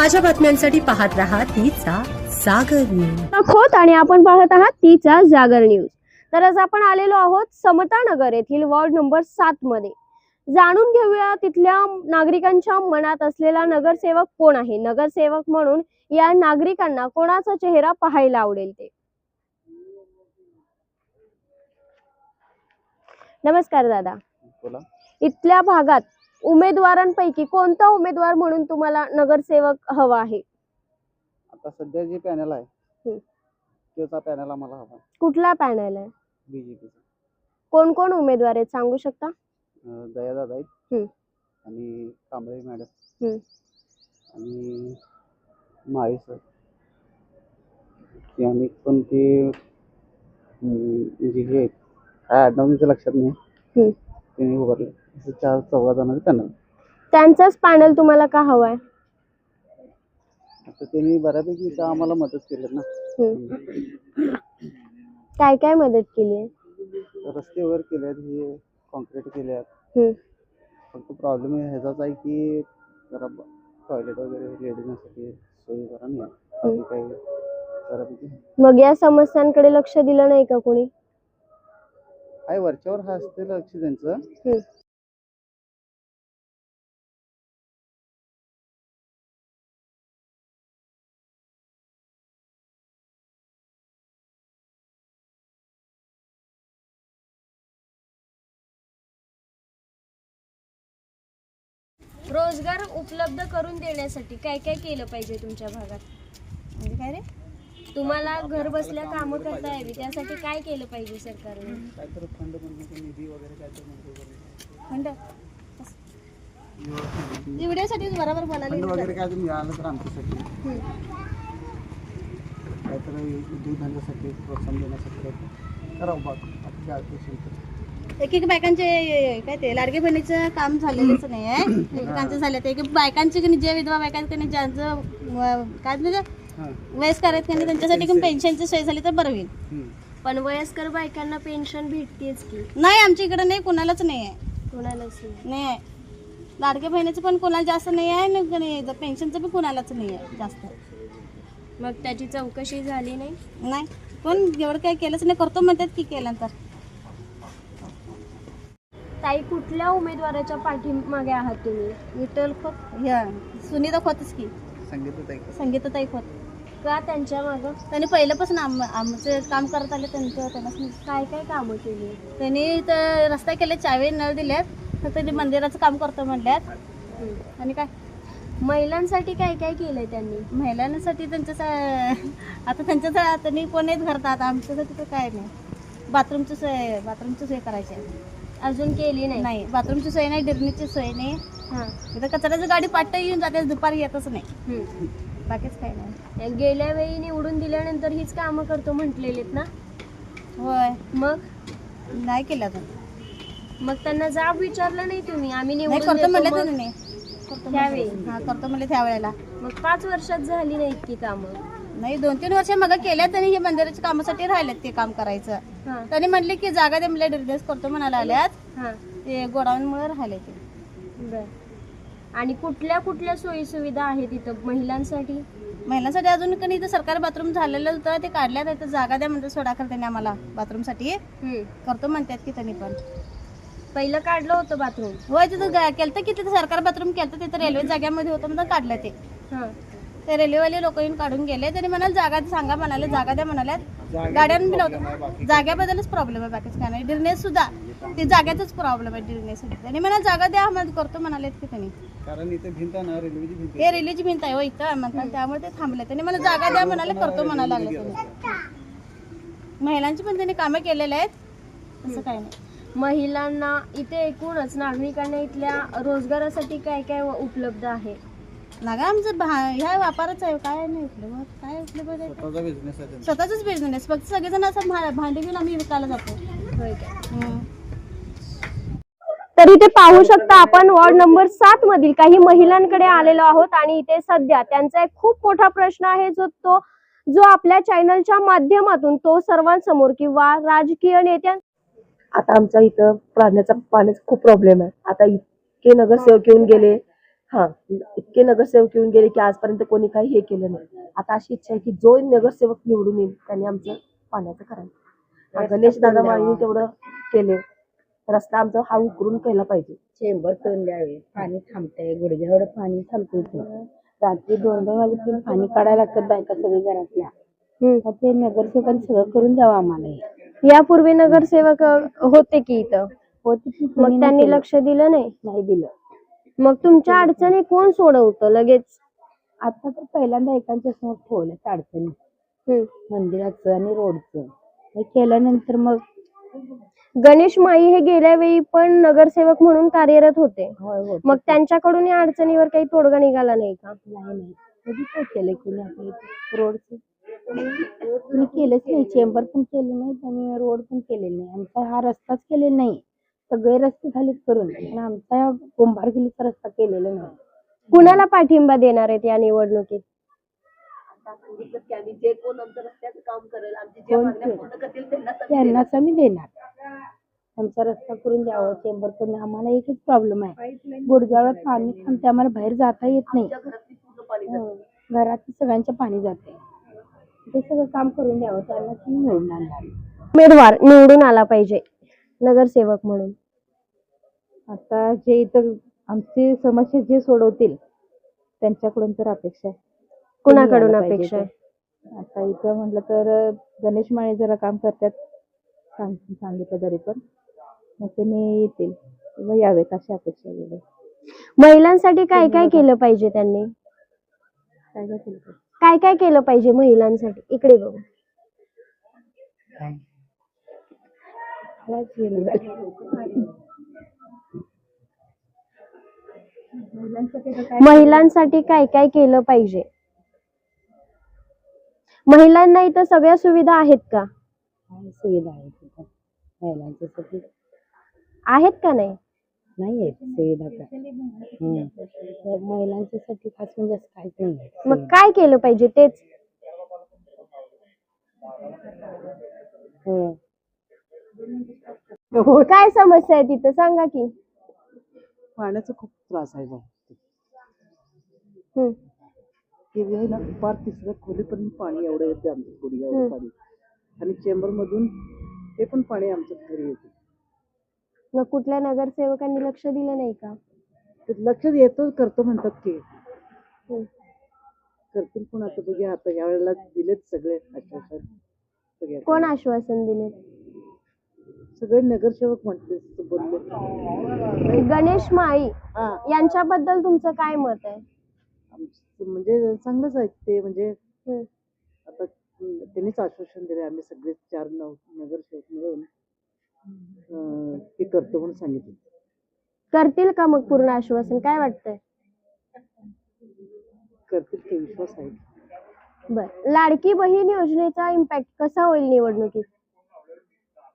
ताज्या बातम्यांसाठी पाहत रहा तीचा सागर न्यूज. खोत आणि आपण पाहत आहात तीचा जागर न्यूज. तर आज आपण आलेलो आहोत समता नगर येथील वॉर्ड नंबर सात मध्ये. जाणून घेऊया तिथल्या नागरिकांच्या मनात असलेला नगरसेवक कोण आहे? नगरसेवक म्हणून या नागरिकांना कोणाचा चेहरा पाहायला आवडेल ते? नमस्कार दादा. इथल्या भागात उमेदवारांपैकी कोणता उमेदवार म्हणून तुम्हाला नगरसेवक हवा आहे? आता सध्या जे पॅनल आहे. त्याचा पॅनल आम्हाला हवा कुठला पॅनल आहे? बीजेपीचा कोण कोण उमेदवार आहेत सांगू शकता? दयादादा आहेत. हम्म. आणि कांबळे मॅडम. हम्म. आणि माळी सर. ते आणि पण ते जे हे आहेत. काय आडनाव त्यांचं लक्षात नाही. हम्म. त्यांनी उभारले. असं चार चौघा जणांचं पॅनल त्यांचाच पॅनल तुम्हाला का हवाय? आता त्यांनी बऱ्यापैकी इथं आम्हाला मदत केली ना. काय काय मदत केली आहे? रस्ते वगैरे केले आहेत हे कॉन्क्रीट केले आहेत हम्म. फक्त प्रॉब्लेम ह्याचाच आहे की जरा टॉयलेट वगैरे लेडीजसाठी सोयी जरा नाही. आहे. बाकी काही बऱ्यापैकी मग या समस्यांकडे लक्ष दिलं नाही का कोणी? आहे वरच्यावर हा असते लक्ष त्यांचं. हम्म. रोजगार उपलब्ध करून देण्यासाठी काय काय केलं पाहिजे तुमच्या भागात? म्हणजे काय रे? तुम्हाला घर बसल्या कामं करता यावी त्यासाठी काय केलं पाहिजे सरकारने? काय तर फंड म्हणजे निधी वगैरे काय तर मंजूर एवढ्यासाठी बरोबर फंड वगैरे काय तर मिळालं तर आमच्यासाठी. काय तर उद्योगधंद्यासाठी प्रोत्साहन देण्यासाठी करावं बघ काय अपेक्षा. एक एक बायकांचे काय ते लाडके बहिणीचं काम झालेलंच नाही आहे एकेकांचं झालं ते. एक बायकांचे की नाही, जे विधवा बायकांचं की नाही, ज्यांचं अं, काय म्हणजे हां. वयस्कर आहेत की नाही, त्यांच्यासाठी पण पेन्शनची सोय झाली तर बरं होईल. पण वयस्कर बायकांना पेन्शन भेटतेच की. नाही आमच्या इकडं नाही कोणालाच नाही आहे कोणालाच नाही. नाही आहे लाडक्या बहिणीचं पण कोणाला जास्त नाही आहे आणि नाही पेन्शनचं पण कोणालाच नाही आहे जास्त. मग त्याची चौकशी झाली नाही? नाही. पण एवढं काही केलंच नाही. करतो म्हणतात की केलं तर. ताई कुठल्या उमेदवाराच्या पाठीमागे आहात तुम्ही? विठ्ठल खोत ह्या सुनीता खोतच की? संगीताताई खोत. का त्यांच्या मागं? त्यांनी पहिल्यापासून आम आमचं काम करत आले त्यांचं त्यांना काय काय कामं केली त्यांनी इथं रस्ता केले चावी नळ दिल्यात. फक्त ते मंदिराचं काम करतो म्हणल्यात. आणि काय? महिलांसाठी काय काय केलंय त्यांनी? महिलांसाठी त्यांचं स- आता त्यांच्या स- त्यांनी कोण येत करतात आमच्यासाठी तर काय नाही. बाथरूमची सोय बाथरूमची सोय करायची आहे. अजून केली नाही. नाही. बाथरूमची सोय नाही डिरणीची सोय नाही. हा. इथं कचऱ्याची गाडी पाट्ट येऊन जाते दुपारी येतच नाही. हम्म. बाकीच काही नाही. गेल्या वेळी निवडून दिल्यानंतर हीच कामं करतो म्हटलेलीत ना? होय. मग? नाही केलं अजून. मग त्यांना जाब विचारलं नाही तुम्ही? आम्ही नाही निवडून करतो देतो म्हणलं मग. त्यांनी. करतो त्यावेळी? म्हणले. हा करतो म्हणले त्यावेळेला. मग पाच वर्षात झाली नाही इतकी कामं. नाही दोन तीन वर्ष मग केल्या त्यांनी हे मंदिराच्या कामासाठी राहिलेत ते काम करायचं. हा. त्यांनी म्हटले की जागा दे म्हणले डिरनेस करतो म्हणायला आल्यात. हा. ते गोडाऊनमुळे राहिले ते. बर. आणि कुठल्या कुठल्या सोयी सुविधा आहेत इथं महिलांसाठी? महिलांसाठी अजून कधी इथं सरकारी बाथरूम झालेलं होतं ते काढल्यात. इथं जागा द्या म्हणतात सोडा कर त्यांनी आम्हाला बाथरूमसाठी. हम्म. करतो म्हणतात की त्यांनी पण. पहिलं काढलं होतं बाथरूम? होय तिथं गा- केलतं की तिथं सरकारी बाथरूम केलं तिथं रेल्वे जाग्यामध्ये होतं म्हणून काढलं ते. हा. ते रेल्वेवाले लोक येऊन काढून गेले. त्यांनी म्हणाल जागा सांगा म्हणाले जागा द्या म्हणाल्यात गाड्यान बी नव्हतं जाग्याबद्दलच प्रॉब्लेम आहे बाकीच काय नाही. डिरनेस सुद्धा ते जाग्यातच प्रॉब्लेम आहे डिरनेस त्यांनी म्हणाल जागा द्या आम्हाला करतो म्हणालेत की त्यांनी. कारण इथे भिंत आहे ना रेल्वेची भिंत आहे. हे रेल्वेची भिंत आहे हो इथं म्हणतात. त्यामुळे ते थांबले. त्यांनी मला जागा द्या म्हणाले करतो म्हणायला लागले त्यांनी. महिलांची पण त्यांनी कामं केलेले आहेत. तसं काही नाही. महिलांना इथे एकूणच नागरिकांना इथल्या रोजगारासाठी काय काय उपलब्ध आहे? नागा आमचं भा- ह्या व्यापारच आहे काय नाही इथलं मग काय इथलं बरं आहे? स्वतःचा बिझनेस आहे त्यांचा. स्वतःच बिझनेस फक्त सगळेजण असं भा- भांडी घेऊन आम्ही विकायला जातो होय काय हम्म. तर इथे पाहू शकता आपण वॉर्ड नंबर सात मधील काही महिलांकडे आलेलो आहोत आणि इथे सध्या त्यांचा एक खूप मोठा प्रश्न आहे जो तो जो आपल्या चॅनलच्या माध्यमातून तो सर्वांसमोर किंवा राजकीय नेत्यां आता आमचा इथं पाण्याचा पाण्याचा खूप प्रॉब्लेम आहे आता इतके नगरसेवक येऊन गेले हा इतके नगरसेवक येऊन गेले की आजपर्यंत कोणी काही हे केलं नाही. आता अशी इच्छा आहे की जो नगरसेवक निवडून येईल त्यांनी आमचं पाण्याचं करायचं गणेश दादा माळीने तेवढं केले. रस्ता आमचा हा उकरून केला पाहिजे. चेंबर करून द्यावे पाणी थांबतंय गुडघ्यावर पाणी थांबतंय रात्री दोन दोन वाजेपर्यंत पाणी काढायला लागतात बायका सगळी घरातल्या. ते नगरसेवकांनी सगळं करून द्यावं आम्हाला. यापूर्वी नगरसेवक होते की इथं? होती मग त्यांनी. लक्ष दिलं नाही? नाही दिलं. मग तुमच्या अडचणी कोण सोडवतं लगेच? आता तर पहिल्यांदा एकांच्या समोर ठेवलं अडचणी. मंदिराचं आणि रोडचं. हे केल्यानंतर मग गणेश माई हे गेल्या वेळी पण नगरसेवक म्हणून कार्यरत होते. होय होत. मग त्यांच्याकडून या अडचणीवर काही तोडगा निघाला नाही का? नाही नाही. कधी काय केलं आपल्या रोडचं. कुणी केलंच नाही. चेंबर पण केलं नाही आणि रोड पण केलेलं नाही. आमचा हा रस्ताच केलेला नाही. सगळे रस्ते झालेत करून. पण आमचा कुंभारगिरीचा रस्ता केलेला नाही. कुणाला पाठिंबा देणार आहेत या निवडणुकीत? सांगितलं की आम्ही जे कोण आमचं रस्त्याचं काम करेल आमची जे कोण मागण्या ते? पूर्ण करतील त्यांनाच आम्ही देणार. त्यांनाच आम्ही देणार. आमचा रस्ता करून द्यावं चेंबर करून. आम्हाला एकच प्रॉब्लेम आहे. गुडघ्यावर पाणी थांबते आम्हाला बाहेर जाता येत नाही. आमच्या घरातली पूर्ण पाणी जातं. हो. घरात सगळ्यांचं पाणी जाते ते सगळं काम करून द्यावं त्यांना तुम्ही मिळून आणणार उमेदवार निवडून आला पाहिजे. नगरसेवक म्हणून. आता जे इथं आमची समस्या जे सोडवतील त्यांच्याकडून तर अपेक्षा आहे. कुणाकडून अपेक्षा आहे? ते. आता इथं म्हटलं तर गणेश माळे जरा काम करतात सांग सांगितलं तरी पण. मग त्यांनी येतील. किंवा यावेत अशी अपेक्षा महिलांसाठी काय काय केलं पाहिजे त्यांनी? काय काय केलं पाहिजे? महिलांसाठी? इकडे बघू. महिलांसाठी काय काय केलं पाहिजे? महिलांना इथं सगळ्या सुविधा आहेत का? सुविधा आहे तिथं महिलांच्यासाठी आहेत का नाही? नाही आहेत सुविधा काय महिलांच्यासाठी खास म्हणजे असं काहीच नाही आहे मग काय केलं पाहिजे तेच? हो. काय समस्या आहे तिथं? सांगा की. पाण्याचा खूप त्रास आहे हम्म. ते ना पार तिसऱ्या खोलीपर्यंत पाणी एवढं येते आमच्या हम्म. पाणी. आणि चेंबर मधून ते पण पाणी आमच्या घरी येते. मग कुठल्या नगरसेवकांनी लक्ष दिलं नाही का? ते लक्षात येतो करतो म्हणतात की. हम्म. करतील पण आता बघूया आता या वेळेला दिलेत सगळे आश्वासन. कोण आश्वासन दिले सगळे नगरसेवक म्हटले बोलले. गणेश माळी हा. यांच्याबद्दल तुमचं काय मत आहे? आमचं म्हणजे चांगलंच आहे ते म्हणजे. आता त्यांनीच आश्वासन दिले आम्ही सगळे चार नव नगरसेवक मिळून अं, ते करतो म्हणून सांगितलं. करतील का मग पूर्ण आश्वासन? काय वाटतंय? करतील ते विश्वास आहे. बर. लाडकी बहीण योजनेचा इम्पॅक्ट कसा होईल निवडणुकीत?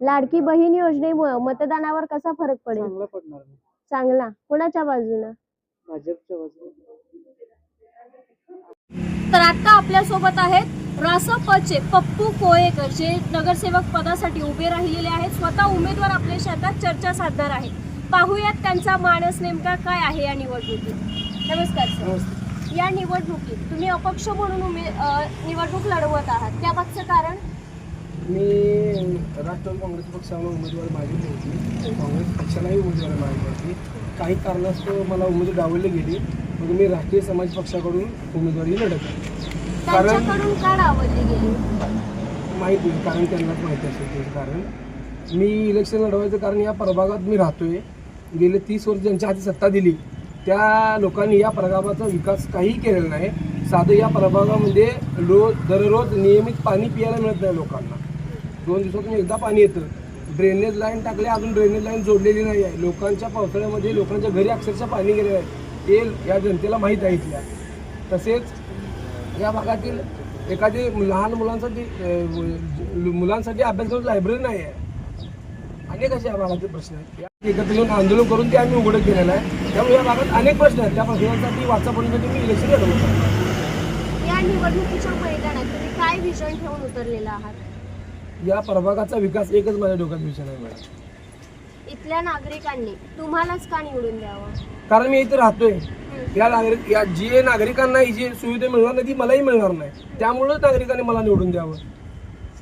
लाडकी बहीण योजनेमुळे मतदानावर कसा फरक पडेल? चांगला पडणार नाही चांगला. कोणाच्या बाजूला भाजपच्या बाजूने. तर आता आपल्यासोबत आहेत रासपचे पप्पू कोळेकर जे नगरसेवक पदासाठी उभे राहिलेले आहेत. स्वतः उमेदवार आपल्या शेतात चर्चा साधणार आहेत. पाहूयात त्यांचा मानस नेमका काय आहे या निवडणुकीत. नमस्कार सर या निवडणुकीत तुम्ही अपक्ष म्हणून उमे अ, निवडणूक लढवत आहात. त्यामागचं कारण? मी राष्ट्रवादी काँग्रेस पक्षाला उमेदवार मागितली होती. काँग्रेस पक्षालाही उमेदवार मागितली होती. काही कारणास्तव मला उमेदवार डावलली गेली. मग मी राष्ट्रीय समाज पक्षाकडून उमेदवारी लढत आहे कारण माहीत नाही कारण त्यांनाच माहिती असेल त्याचं कारण. मी इलेक्शन लढवायचं कारण या प्रभागात मी राहतोय. गेले तीस वर्ष ज्यांच्या हाती सत्ता दिली त्या लोकांनी या प्रभागाचा विकास काहीही केलेला नाही. साधं या प्रभागामध्ये रोज दररोज नियमित पाणी पियायला मिळत नाही लोकांना. दोन दिवसातून एकदा पाणी येतं. ड्रेनेज लाईन टाकले अजून ड्रेनेज लाईन जोडलेली नाही आहे. लोकांच्या पावसाळ्यामध्ये लोकांच्या घरी अक्षरशः पाणी गेलेलं आहे. ते या जनतेला माहीत आहे इथल्या. तसेच या भागातील एखादी लहान मुलांसाठी मुलांसाठी अभ्यास करून लायब्ररी नाही आहे. अनेक असे या भागातील प्रश्न आहेत. एकत्र येऊन आंदोलन करून ते आम्ही उघडं केलेलं आहे. त्यामुळे या भागात अनेक प्रश्न आहेत. त्या प्रश्नांसाठी वाचापर्यंत मी इलेक्शन घडवू आहे या निवडणुकीच्या मैदानात तुम्ही काय विजन ठेवून उतरलेला आहात? या प्रभागाचा विकास एकच माझ्या डोक्यात विषय आहे मॅडम. इथल्या नागरिकांनी तुम्हालाच का निवडून द्यावं? कारण मी इथे राहतोय. या नागरिक या जे नागरिकांना ही जी सुविधा मिळणार नाही ती मलाही मिळणार नाही. त्यामुळेच नागरिकांनी मला निवडून द्यावं.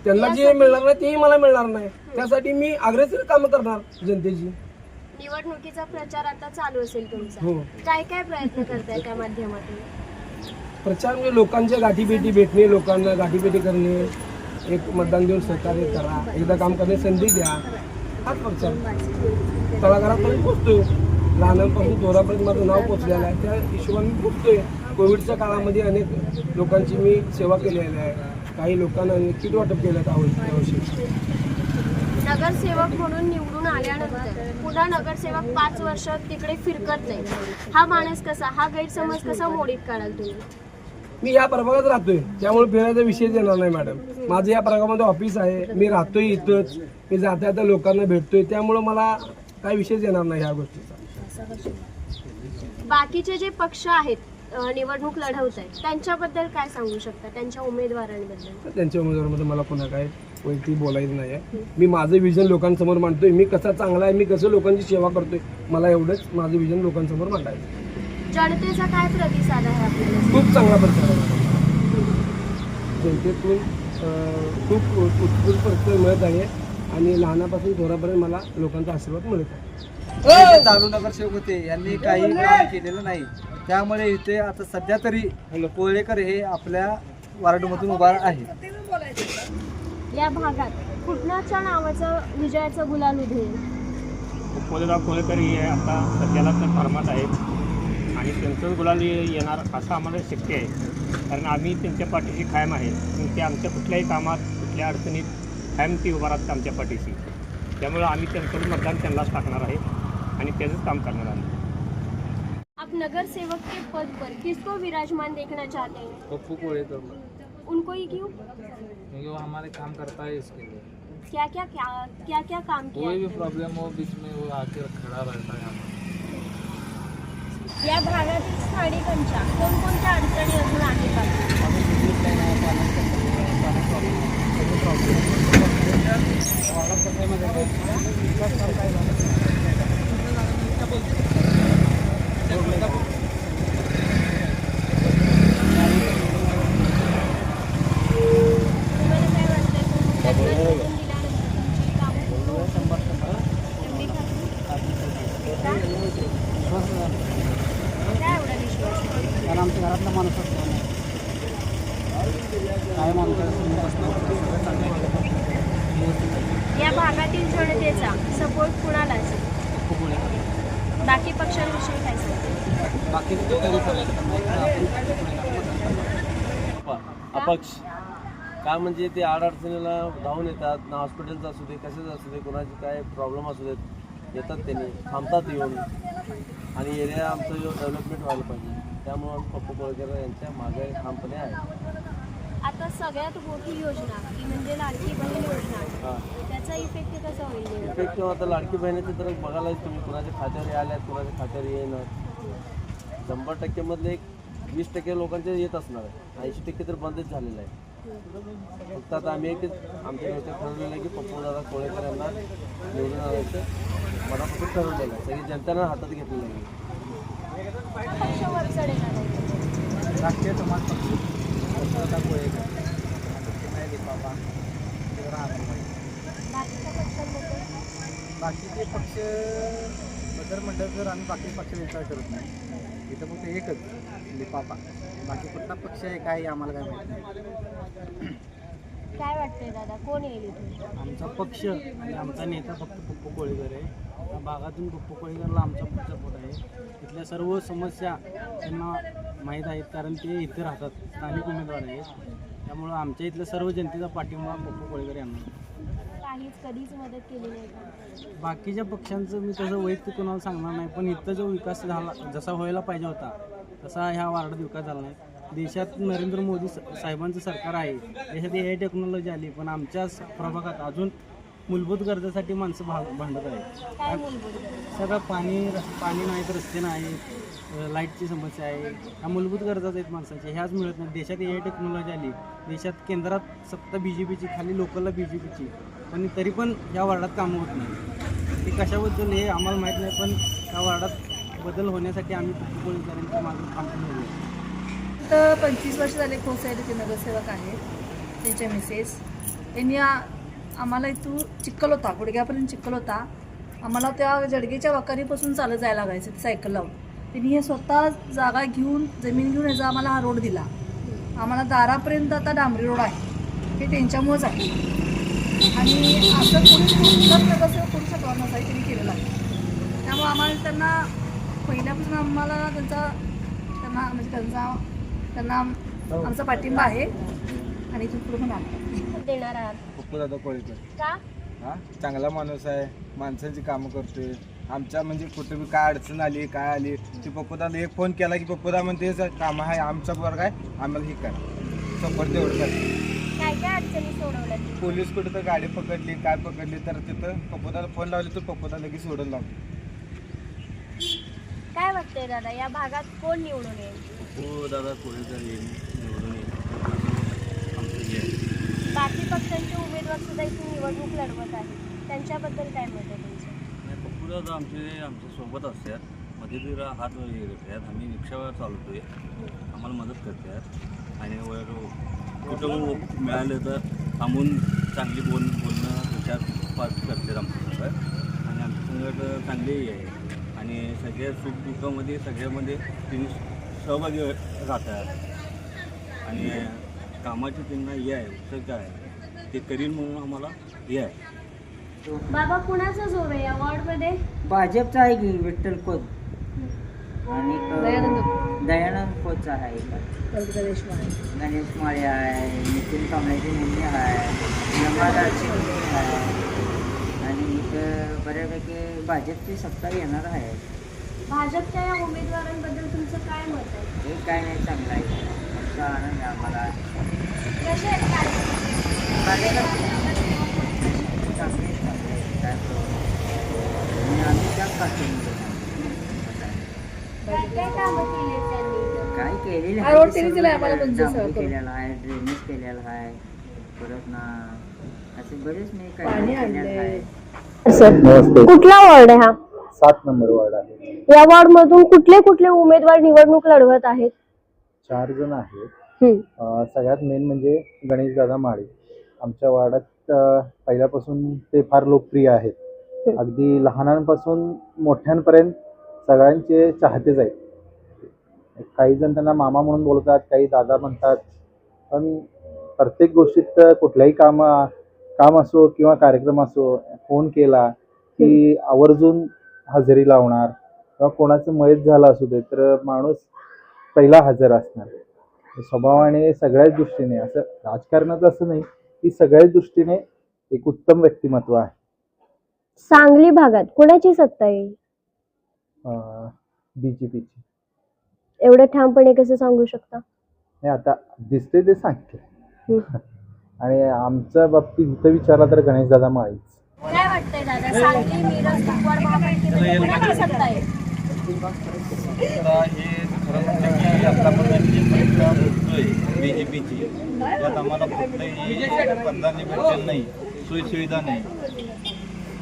त्यांना जे मिळणार नाही तेही मला मिळणार नाही. त्यासाठी मी अग्रेसर कामं करणार जनतेची. निवडणुकीचा प्रचार आता चालू असेल तुमचा. हो. काय काय प्रयत्न करताय त्या माध्यमातून? प्रचार म्हणजे लोकांच्या गाठीभेटी भेटणे लोकांना गाठीभेटी करणे एक मतदान देऊन सहकार्य करा. एकदा काम करण्याची संधी द्या. हाच पक्ष तळागाळापर्यंत पोचतोय लहानांपासून थोरापर्यंत माझं नाव पोचलेलं आहे. त्या हिशोबाने मी पोचतोय कोविडच्या काळामध्ये अनेक लोकांची मी सेवा केलेली आहे. काही लोकांना किट वाटप केलं यावर्षी नगरसेवक म्हणून निवडून आल्यानंतर पुन्हा नगरसेवक पाच वर्ष तिकडे फिरकत नाही. हा माणूस कसा? हा गैरसमज कसा मोडीत काढाल तुम्ही? मी या प्रभागात राहतोय. त्यामुळे फिरायचा विषयच येणार नाही मॅडम माझं या प्रभागामध्ये ऑफिस आहे. मी राहतोय इथंच. मी जात्या त्या लोकांना भेटतोय. त्यामुळं मला काय विषयच येणार नाही ह्या गोष्टीचा. बाकीचे जे पक्ष आहेत निवडणूक लढवत आहेत त्यांच्याबद्दल काय सांगू शकता? त्यांच्या उमेदवारांबद्दल. त्यांच्या उमेदवारामध्ये मला पुन्हा काय वैयक्तिक बोलायचं नाही आहे मी माझं विजन लोकांसमोर मांडतोय. मी कसा चांगला आहे मी कसं लोकांची सेवा करतोय मला एवढंच माझं विजन लोकांसमोर मांडायचं जनतेचा काय प्रतिसाद आहे आपल्याला? खूप चांगला प्रचार आहे. जनतेतून खूप उत्स्फूर्त प्रतिसाद मिळत आहे आणि लहानापासून थोरापर्यंत मला लोकांचा आशीर्वाद मिळत आहे. चालू नगरसेवक होते यांनी काही काम केलेलं नाही. त्यामुळे इथे आता सध्या तरी कोळेकर हे आपल्या वार्डमधून उभा आहेत. या भागात कुठल्याच्या नावाचं विजयाचं गुलाल उधळेल कोलेराव कोलेकर हे आता सध्याला तर फार्मात आहेत. आणि त्यांचंच गुलाल ये- येणार असं आम्हाला शक्य आहे. कारण आम्ही त्यांच्या पाठीशी कायम आहे. आणि ते आमच्या कुठल्याही कामात कुठल्या अडचणीत कायम ती उभा राहतात आमच्या पाठीशी. त्यामुळे आम्ही त्यांचं मतदान त्यांनाच टाकणार आहे आणि त्याचंच काम करणार आहे. आप नगर सेवक के पद पर किसको विराजमान देखना चाहते हैं? पप्पू कोळेकर उनको ही क्यों? क्योंकि वो हमारे काम करता है इसके लिए। क्या क्या क्या क्या क्या काम किया कोई भी प्रॉब्लम हो बीच में वो आके खड़ा रहता है यहाँ या भागातील स्थानिकांच्या कोणकोणत्या अडचणी अजून आहेत का? तुम्हाला काय वाटतंय कोणत्या निवडून दिल्यानंतर तुमची कामं पूर्ण होतील? एवढी खात्री? का? काय एवढा विश्वास कारण आमच्या घरातला माणूस असतो. काय या भागातील जनतेचा सपोर्ट कुणाला असेल? बाकी पक्षांविषयी काय सांगते बाकी अपक्ष. काय म्हणजे ते अडचणीला धावून येतात. ना हॉस्पिटलचं असू दे कशाचं असू दे कोणाचे काय प्रॉब्लेम असू देत येतात त्यांनी. थांबतात येऊन. आणि एरिया आमचं डेव्हलपमेंट व्हायला पाहिजे. त्यामुळं आम्ही पप्पू कोळकर यांच्या मागे ठामपणे आहे. आता सगळ्यात मोठी योजना ती म्हणजे लाडकी बहीण योजना. त्याचा इफेक्ट कसा होईल इफेक्ट आता लाडकी बहिणीचे तर बघायला तुम्ही कुणाच्या खात्यावर आल्यात कुणाच्या खात्यावर येणार शंभर टक्क्यामधले एक वीस टक्के लोकांचे येत असणार आहे. ऐंशी टक्के तर बंदच झालेलं आहे. फक्त आता आम्ही एकच आमच्या घरचं ठरवलेलं आहे की पप्पू दादा कोळेकर यांना निवडून आणायचं. मनापासून ठरवलेलं आहे. सगळी जनतेनं हातात घेतलेलं आहे पक्ष वर चढेल आता. राष्ट्रीय समाज पक्ष कोळेकर नाही बाबा बाकीचे पक्ष बदल म्हटलं तर आम्ही बाकी पक्ष विचार करत नाही इथं फक्त एकच लिपापा बाकी कुठला पक्ष आहे काय आम्हाला काय माहिती नाही. काय वाटतंय दादा? कोण येईल आमचा पक्ष आणि आमचा नेता फक्त पप्पू कोळीकर आहे. भागातून पप्पू कोळीकरला आमचा पोट आहे. इथल्या सर्व समस्या त्यांना माहीत आहेत कारण ते इथे राहतात स्थानिक उमेदवार आहेत. त्यामुळं आमच्या इथल्या सर्व जनतेचा पाठिंबा पप्पू कोळीकर यांना काहीच कधीच मदत केली नाही बाकीच्या पक्षांचं मी तसं वैयक्तिक कोणाला सांगणार नाही पण इथं जो विकास झाला जसा व्हायला पाहिजे होता तसा ह्या वार्डात विकास झाला नाही. देशात नरेंद्र मोदी साहेबांचं सरकार आहे देशात ए आय टेक्नॉलॉजी आली पण आमच्या प्रभागात अजून मूलभूत गरजेसाठी माणसं भा भांडत आहेत. काय मूलभूत गरज? सगळं पाणी रस- पाणी नाहीत रस्ते नाहीत अ, लाईटची समस्या आहे. ह्या मूलभूत गरजा आहेत माणसाच्या. ह्याच मिळत नाही देशात ए आय टेक्नॉलॉजी आली. देशात केंद्रात सत्ता बी जे पीची खाली लोकलला बी जे पीची. पण तरी पण या वार्डात कामं होत नाही ते कशाबद्दल हे आम्हाला माहीत नाही पण त्या वार्डात बदल होण्यासाठी आम्ही कोळीकरांच्या मागे थांबून उभे तर पंचवीस वर्ष झाले खोसायचे नगरसेवक आहेत त्यांच्या मिसेस. त्यांनी आ- आम्हाला इथून चिखल होता गुडघ्यापर्यंत चिखल होता. आम्हाला त्या जडगेच्या वाकारीपासून चालत जायला लागायचं सायकल लावून. त्यांनी हे स्वतः जागा घेऊन जमीन घेऊन याचा आम्हाला हा रोड दिला. आम्हाला दारापर्यंत आता डांबरी रोड आहे. हे त्यांच्यामुळंच आहे. आणि असं कोणी नगरसेवक करू शकला नसा त्यांनी केलेलं आहे. त्यामुळे आम्हाला त्यांना पहिल्यापासून आम्हाला त्यांचा त्यांना म्हणजे त्यांचा त्यांना आमचा पाठिंबा आहे. आणि इथून पुढे पण आहे देणार आहात. पप्पू दादा कोळीकर का? हा? चांगला माणूस आहे. माणसांची कामं करतोय. आमच्या म्हणजे कुठे बी काय अडचण आली काय आली ती पप्पूदाला एक फोन केला की पप्पूदा म्हणते "सर, काम आहे आमचा वर्ग आहे आम्हाला हे करा. सपोर्ट तेवढं करते काय काय अडचणी सोडवल्या पोलीस कुठे तर गाडी पकडली काय पकडली तर तिथं पप्पूदाला फोन लावले तर पप्पूदा लगेच सोडून लावतो काय वाटतंय दादा या भागात कोण निवडून येईल? हो दादा कोळीकर येईल आमचं हे आहे. बाकी पक्षांचे उमेदवार सुद्धा इथे निवडणूक लढवत आहेत. त्यांच्याबद्दल काय मत आहे तुमचं? नाही आमचे आमच्यासोबत असतात. मध्ये जरा हात वगैरे करतात आम्ही रिक्षावर चालवतोय आम्हाला मदत करतात. आणि वर कुठं मिळालं तर थांबून चांगली बोल बोलणं विचार पास करतात आमच्यासोबत. आणि आमच्या संघट चांगलीही आहे. आणि सगळ्या सुख दुःखामध्ये सगळ्यामध्ये तुम्ही सहभागी राहतात. आणि कामाची त्यांना हे आहे उत्सुकता आहे. ते करीन म्हणून आम्हाला हे आहे. बाबा कुणाचा जोर आहे या वॉर्डमध्ये? भाजपचा आहे की विठ्ठल खोत? आणि क- दयानंद खोतचा आहे का? गणेश माळे. आहे नितीन कांबळेची मुलगी आहे यमादाची मुलगी आहे. आणि इथं बऱ्यापैकी भाजपची सत्ता येणार आहे. भाजपच्या या उमेदवारांबद्दल तुमचं काय मत आहे? हे काय नाही चांगलं आहे आनंद आम्हाला काय आम्ही केलेलं आहे ड्रेनेज केलेला आहे परत ना असे बरेच नाही काय कुठला वॉर्ड आहे हा? सात नंबर वार्ड आहे. या वॉर्ड मधून कुठले कुठले उमेदवार निवडणूक लढवत आहेत? चार जण आहेत. अं, सगळ्यात मेन म्हणजे गणेशदादा माळी. आमच्या वार्डात अं, पहिल्यापासून ते फार लोकप्रिय आहेत. हम्म. अगदी लहानांपासून मोठ्यांपर्यंत सगळ्यांचे चाहतेच आहेत. काही जण त्यांना मामा म्हणून बोलतात काही दादा म्हणतात. पण प्रत्येक गोष्टीत कुठल्याही काम काम असो किंवा कार्यक्रम असो फोन केला की आवर्जून हजेरी लावणार किंवा कोणाचं मयत झालं असू दे तर माणूस पहिला हजर असणार. स्वभावाने सगळ्याच दृष्टीने असं राजकारणाचं असं नाही की सगळ्याच दृष्टीने एक उत्तम व्यक्तिमत्व आहे. सांगली भागात कुणाची सत्ता येईल? बी जे पीची एवढं ठामपणे कसं सांगू शकता? नाही आता दिसते ते सांगते. आणि आमच्या बाबतीत इथं विचारला तर गणेशदादा माळीच. काय वाटतंय दादा? सांगली मिरज कुपवाड महापालिकेमध्ये कुणाची सत्ता आहे आता हे खरं म्हणजे की आतापर्यंत जी परीक्षा होतोय बी जे पीची त्यात आम्हाला कुठलंही प्राधान्य भेटलेलं नाही सोयीसुविधा नाही.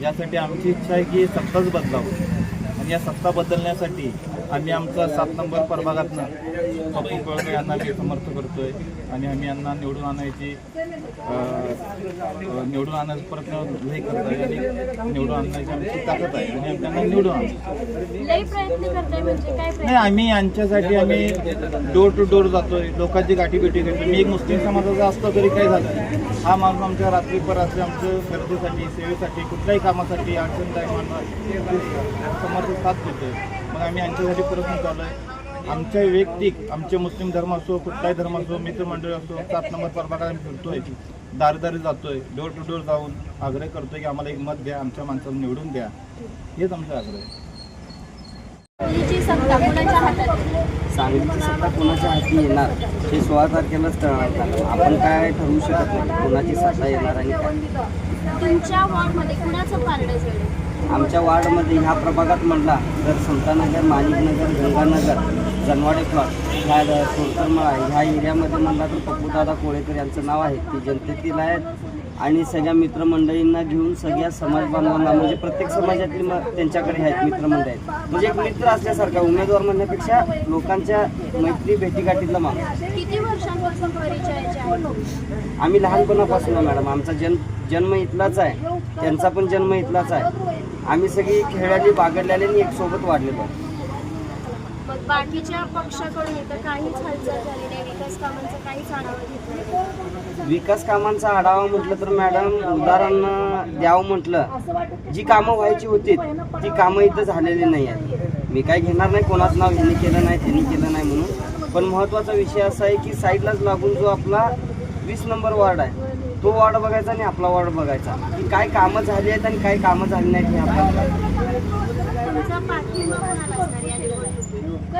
यासाठी आमची इच्छा आहे की सत्ताच बदलावं. आणि या सत्ता बदलण्यासाठी आम्ही आमचा सात नंबर प्रभागातनं पप्पू कळगे यांना मी समर्थ करतोय. आणि आम्ही यांना निवडून आणायची निवडून आणायचा प्रयत्न हे करतोय आणि निवडून आणण्याची आमची ताकद आहे आणि आम्ही त्यांना निवडून आणतो म्हणजे काय नाही आम्ही यांच्यासाठी आम्ही डोर टू डोर जातोय लोकांची गाठी भेटी घेतो मी एक मुस्लिम समाजाचा असतो तरी काय झालं हा माणूस आमच्या रात्री परात्री आमच्या गरजेसाठी सेवेसाठी कुठल्याही कामासाठी अडचण टायमांना समर्थ साथ देतोय. मग आम्ही यांच्यासाठी प्रयत्न चालू आहे आमच्या वैयक्तिक आमचे मुस्लिम धर्म असो कुठलाही धर्म असो मित्रमंडळ असो सात नंबर प्रभागात आम्ही फिरतोय. दारदारी जातोय. डोर टू डोर जाऊन आग्रह करतोय की आम्हाला एक मत द्या आमच्या माणसाला निवडून द्या. हेच आमचा आग्रह आहे. सांगलीची सत्ता? कुणाच्या हातात? आहे? सांगलीची सत्ता कोणाच्या हाती येणार? हे सोळा तारखेलाच कळणार आपण काय ठरवू शकत नाही? कोणाची सत्ता येणार आणि तुमच्या वॉर्डमध्ये कुणाचं पारडं जळेल आमच्या वार्डमध्ये ह्या प्रभागात म्हटला तर सुलतानगर मालिकनगर गंगानगर जनवाडे प्लॉट ह्या सोरकरमळा ह्या एरियामध्ये म्हणला तर पप्पूदादा कोळेकर यांचं नाव आहे. ते जनतेतील आहेत. आणि सगळ्या मित्रमंडळींना घेऊन सगळ्या समाज बांधवांना म्हणजे प्रत्येक समाजातील मग त्यांच्याकडे आहेत मित्रमंडळ. आहेत म्हणजे एक मित्र असल्यासारखा उमेदवार म्हणण्यापेक्षा लोकांच्या मैत्री भेटीगाठीतला माणूस. आम्ही लहानपणापासून मॅडम. आमचा जन्म जन्म इथलाच आहे. त्यांचा पण जन्म इथलाच आहे. आम्ही सगळी खेळाली बागडलेली आणि एक सोबत वाढलेलो मग बाकीच्या पक्षाकडून इथं काहीच हालचाल झाली नाही. विकास कामांचा काहीच आढावा घेतला नाही. विकास कामांचा आढावा म्हटलं तर मॅडम उदाहरण द्यावं म्हटलं. जी कामं व्हायची होती ती कामं इथं झालेली नाही आहेत. मी काय घेणार नाही कोणाचं नाव ह्यांनी केलं नाही त्यांनी केलं नाही म्हणून. पण महत्त्वाचा विषय असा आहे की साईडलाच लागून जो आपला वीस नंबर वॉर्ड आहे तो वॉर्ड बघायचा आणि आपला वॉर्ड बघायचा की काय कामं झाली आहेत आणि काय कामं झाली नाहीत हे आपल्याला?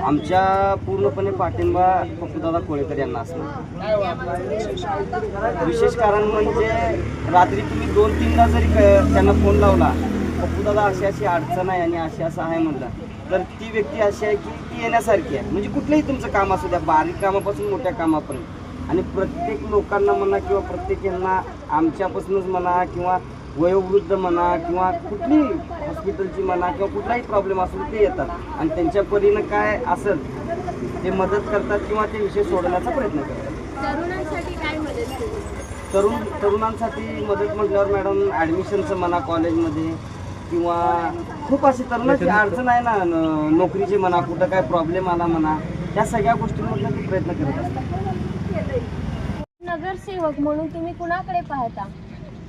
आमच्या पूर्णपणे पाठिंबा पप्पूदादा कोळेकर यांना असणार विशेष कारण? म्हणजे रात्री तुम्ही दोन तीनदा जरी त्यांना फोन लावला पप्पू दादा अशी अशी अडचण आहे आणि अशी असं आहे म्हणलं तर ती व्यक्ती अशी आहे की येण्यासारखी आहे. म्हणजे कुठलंही तुमचं काम असू द्या बारीक कामापासून मोठ्या कामापर्यंत. आणि प्रत्येक लोकांना म्हणा किंवा प्रत्येक यांना आमच्यापासूनच म्हणा किंवा वयोवृद्ध म्हणा किंवा कुठलीही हॉस्पिटलची म्हणा किंवा कुठलाही प्रॉब्लेम असेल ते येतात. आणि त्यांच्या परीनं काय असेल ते मदत करतात किंवा ते विषय सोडवण्याचा प्रयत्न करतात. तरुण तरुणांसाठी मदत म्हटल्यावर मॅडम ॲडमिशनचं म्हणा कॉलेजमध्ये किंवा खूप अशी तरुणाची अडचण आहे ना नोकरीची म्हणा कुठं काय प्रॉब्लेम आला म्हणा त्या सगळ्या गोष्टींमधनं ती प्रयत्न करत असतात. नगरसेवक म्हणून तुम्ही कुणाकडे पाहता?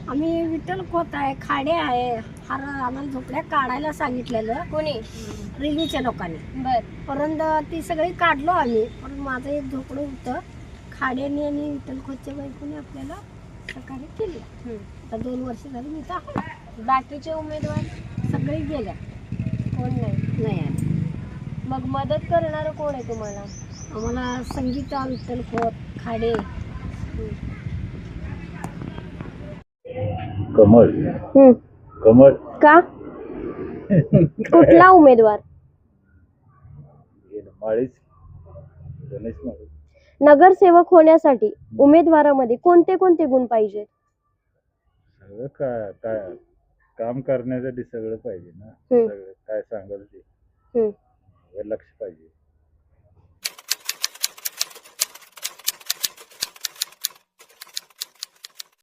आम्ही विठ्ठल खोत आहे खाडे आहे. हार आम्हाला झोपड्या काढायला सांगितलेलं. कोणी? रेल्वेच्या लोकांनी. बर. परंतु ती सगळी काढलो आम्ही. पण माझं एक झोपडं होतं. खाड्याने आणि विठ्ठल खोतच्या बायकोने आपल्याला सहकार्य केलं. आता दोन वर्ष झाली मी तर. बाकीचे उमेदवार सगळे गेल्या. कोण नाही? नाही आहे मग मदत करणार कोण आहे तुम्हाला? आम्हाला संगीता विठ्ठल खोत खाडे. कमळ. कमळ. का? कुठला उमेदवार? माळीच. गणेश माळी. नगरसेवक होण्यासाठी उमेदवारामध्ये कोणते कोणते गुण पाहिजे सगळं काय काय काम करण्यासाठी सगळं पाहिजे ना हम्म. सगळं काय सांगाल ते हम्म. लक्ष पाहिजे